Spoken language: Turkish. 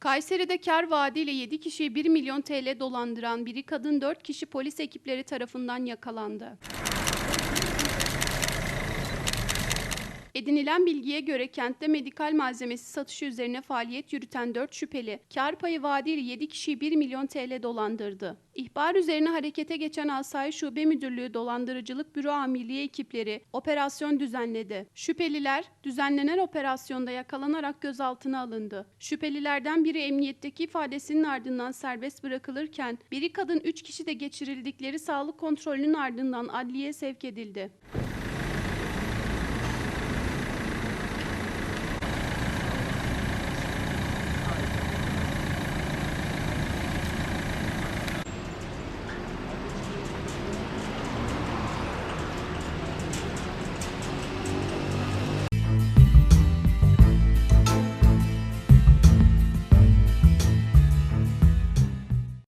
Kayseri'de kar vaadiyle 7 kişiyi 1 milyon TL dolandıran biri kadın 4 kişi polis ekipleri tarafından yakalandı. Edinilen bilgiye göre kentte medikal malzemesi satışı üzerine faaliyet yürüten 4 şüpheli, kar payı vaadiyle 7 kişiyi 1 milyon TL dolandırdı. İhbar üzerine harekete geçen Asayiş Şube Müdürlüğü Dolandırıcılık Büro Amirliği ekipleri operasyon düzenledi. Şüpheliler düzenlenen operasyonda yakalanarak gözaltına alındı. Şüphelilerden biri emniyetteki ifadesinin ardından serbest bırakılırken biri kadın 3 kişi de geçirildikleri sağlık kontrolünün ardından adliyeye sevk edildi.